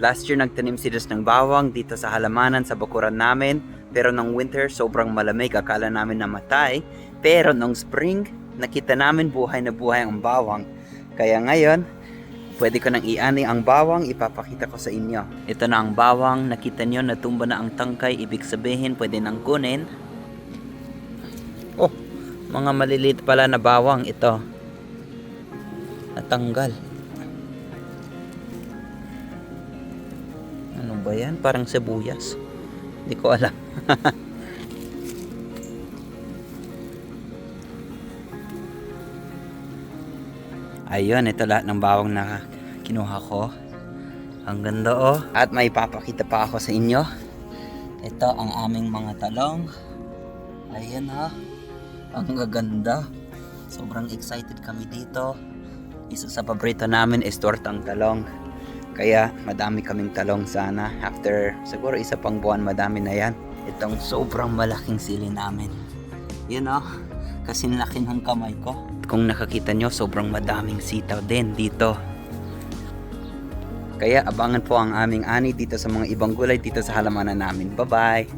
Last year nagtanim si Des ng bawang dito sa halamanan sa bakuran namin. Pero nung winter, sobrang malamig. Akala namin namatay. Pero nung spring, nakita namin buhay na buhay ang bawang. Kaya ngayon, pwede ko nang iani ang bawang, ipapakita ko sa inyo. Ito na ang bawang, nakita nyo, natumba na ang tangkay, ibig sabihin, pwede nang kunin. Oh, mga maliliit pala na bawang ito. Natanggal. Ano ba yan? Parang sibuyas. Hindi ko alam. Ayun, ito lahat ng bawang na kinuha ko. Ang ganda oh. At may papakita pa ako sa inyo. Ito ang aming mga talong. Ayan ha. Ang gaganda. Sobrang excited kami dito. Isa sa paborito namin is tortang talong. Kaya madami kaming talong sana. After siguro isa pang buwan madami na yan. Itong sobrang malaking sili namin. Yun oh. Kasi laki ng kamay ko. Kung nakakita nyo, sobrang madaming sitaw din dito. Kaya abangan po ang aming ani dito sa mga ibang gulay dito sa halamanan namin. Bye-bye!